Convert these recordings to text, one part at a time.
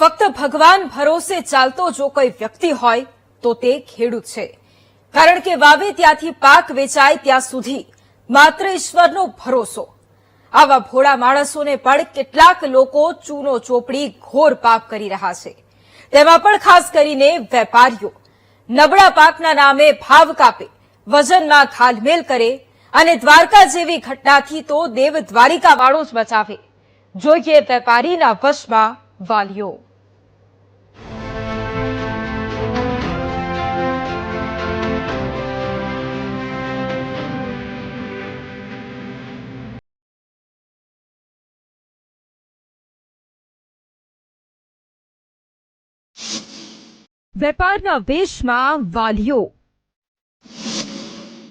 ફક્ત ભગવાન ભરોસે ચાલતો જો કોઈ વ્યક્તિ હોય, તો તે ખેડૂત છે. કારણ કે વાવે ત્યાંથી પાક વેચાય ત્યાં સુધી માત્ર ઈશ્વરનો ભરોસો. આવા ભોળા માણસોને પણ કેટલાક લોકો ચૂનો ચોપડી ઘોર પાપ કરી રહ્યા છે. તેમાં પણ ખાસ કરીને વેપારીઓ. નબળા પાકના નામે ભાવ કાપે, વજનમાં ખાલમેલ કરે અને દ્વારકા જેવી ઘટનાથી તો દેવ દ્વારિકા વાળો જ બચાવે. જોઈએ વેપારીના વશમાં વાલીઓ. વેપારના વેશમાં વાલીઓ.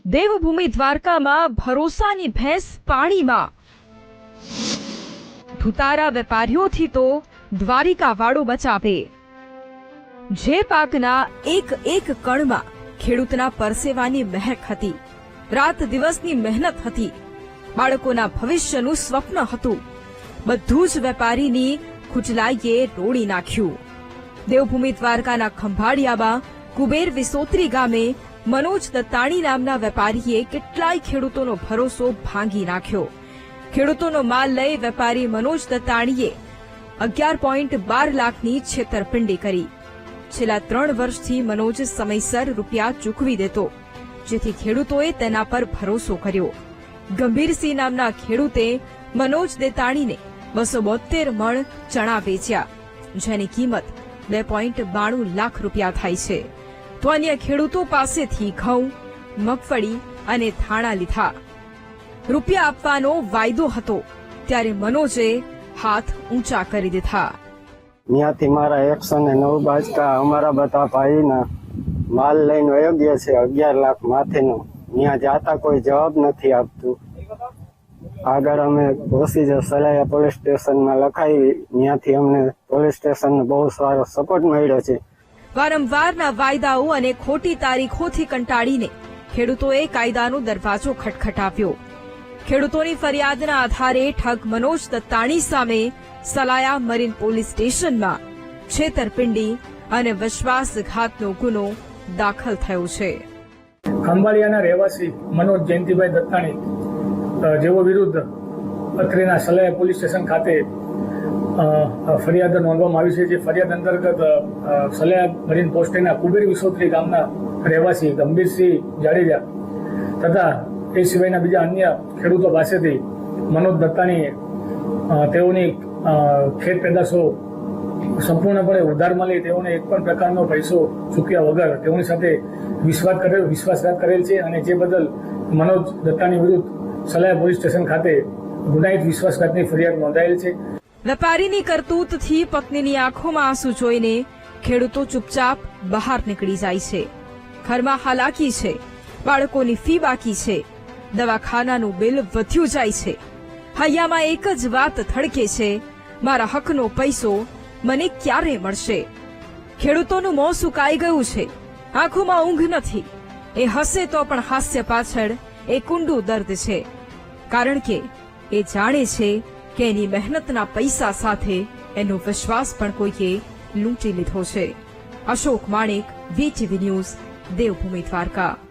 દેવભૂમિ દ્વારકામાં ભરોસાની ભેંસ પાણીમાં. ધુતારા વેપારીઓથી તો દ્વારિકા વાળો બચાવે. જે પાકના એક એક કણમાં ખેડૂતના પરસેવાની મહેક હતી. રાત દિવસની મહેનત હતી. બાળકોના ભવિષ્યનું સ્વપ્ન હતું. બધું જ વેપારીની ખુચલાઈએ રોડી નાખ્યું. દેવભૂમિ દ્વારકાના ખંભાળિયામાં કુબેર વિસોત્રી ગામે મનોજ દત્તાણી નામના વેપારીએ કેટલાય ખેડૂતોનો ભરોસો ભાંગી નાખ્યો. ખેડૂતોનો માલ લઈ વેપારી મનોજ દત્તાણીએ અગિયાર પોઈન્ટ બાર લાખની છેતરપિંડી કરી. છેલ્લા ત્રણ વર્ષથી મનોજ સમયસર રૂપિયા ચૂકવી દેતો, જેથી ખેડૂતોએ તેના પર ભરોસો કર્યો. ગંભીરસિંહ નામના ખેડૂતે મનોજ દેતાણીને બસો બોતેર મણ ચણા વેચ્યા, જેની કિંમત બે પોઈન્ટ બાણું લાખ રૂપિયા થાય છે. તો અન્ય ખેડૂતો પાસેથી ઘઉં, મગફળી અને થાણા લીધા. રૂપિયા આપવાનો વાયદો હતો, ત્યારે મનોજે હાથ ઊંચા કરી દીધા. ત્યાંથી મારા એકસો ને નવ બાજકા અમારા બધા ભાઈના માલ લઈને વયો ગયા છે અગિયાર લાખ માથેનો. ત્યાં જાતા કોઈ જવાબ નથી આપતું. આગળ અમે પ્રોસીજર સલાયા પોલીસ સ્ટેશનમાં લખાવી, ત્યાંથી અમને પોલીસ સ્ટેશનનો બહુ સારો સપોર્ટ મળ્યો છે. વારંવારના વાયદાઓ અને ખોટી તારીખોથી કંટાળીને ખેડૂતોએ કાયદાનો દરવાજો ખટખટાવ્યો. ખેડૂતોની ફરિયાદના આધારે ઠગ મનોજ દત્તાણી સામે સલાયા મરીન પોલીસ સ્ટેશનમાં છેતરપિંડી અને વિશ્વાસઘાતનો ગુનો દાખલ થયો છે. ખંભાળિયાના રહેવાસી મનોજ જયંતિભાઈ દત્તાણી જેઓ વિરુદ્ધ અત્રેના સલાયા પોલીસ સ્ટેશન ખાતે ફરિયાદ નોંધવામાં આવી છે જે ફરિયાદ અંતર્ગત સલેહ મરીન પોસ્ટેના કુબેર વિસોત્રી ગામના રહેવાસી ગંભીરસિંહ જાડેજા તથા એ સિવાયના બીજા અન્ય ખેડૂતો પાસેથી મનોજ દત્તાની તેઓની ખેત પેદાશો સંપૂર્ણપણે ઉધારમાં લઈ તેઓને એક પણ પ્રકારનો પૈસો ચૂક્યા વગર તેઓની સાથે વિશ્વાસ કરેલ, વિશ્વાસઘાત કરેલ છે અને જે બદલ મનોજ દત્તાની વિરુદ્ધ સલાહ પોલીસ સ્ટેશન ખાતે ગુનાહિત વિશ્વાસઘાતની ફરિયાદ નોંધાયેલ છે. વેપારીની કરતૂતથી પત્નીની આંખોમાં આંસુ જોઈને ખેડૂતો ચૂપચાપ બહાર નીકળી જાય છે. ઘરમાં હાલાકી છે. બાળકોની ફી બાકી છે. દવાખાનાનું બિલ વધ્યું જાય છે. હૈયામાં એક જ વાત થડકે છે, મારા હકનો પૈસો મને ક્યારે મળશે? ખેડૂતોનું મોં સુકાઈ ગયું છે. આંખોમાં ઊંઘ નથી. એ હસે તો પણ હાસ્ય પાછળ એ કુંડું દર્દ છે. કારણ કે એ જાણે છે કે એની મહેનતના પૈસા સાથે એનો વિશ્વાસ પણ કોઈએ લૂંટી લીધો છે. Ashok Manek VTV news Devbhumi Dwarka.